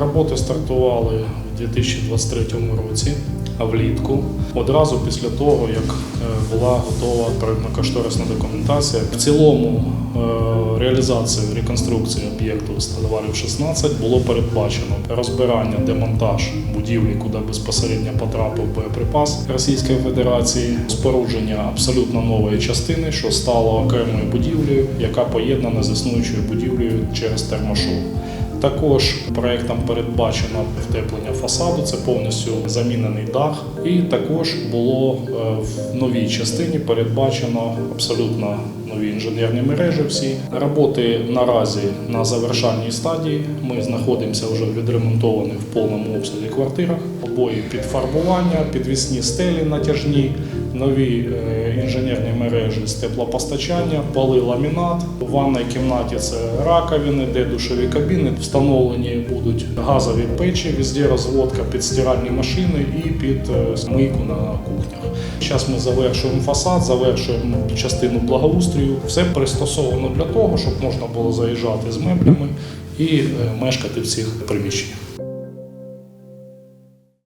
Роботи стартували у 2023 році, а влітку, одразу після того, як е, була готова проєктно-кошторисна документація. В цілому е, реалізацію реконструкції об'єкту Стадоварів 16 було передбачено розбирання, демонтаж будівлі, куди безпосередньо потрапив боєприпас Російської Федерації, спорудження абсолютно нової частини, що стало окремою будівлею, яка поєднана з існуючою будівлею через термошов. Також проектом передбачено втеплення фасаду, це повністю замінений дах. І також було е, в новій частині передбачено абсолютно нові інженерні мережі. Всі роботи наразі на завершальній стадії. Ми знаходимося вже відремонтованих в повному обсязі квартирах. Обої під фарбування, підвісні стелі натяжні, нові е, інженерні мережі з теплопостачання, поли ламінат. У ванній кімнаті це раковини, де душові кабіни. Встановлені будуть газові печі, везде розводка під стиральні машини і під е, мийку на кухнях. Зараз ми завершуємо фасад, завершуємо частину благоустрою. Все пристосовано для того, щоб можна було заїжджати з меблями і е, мешкати в цих приміщеннях.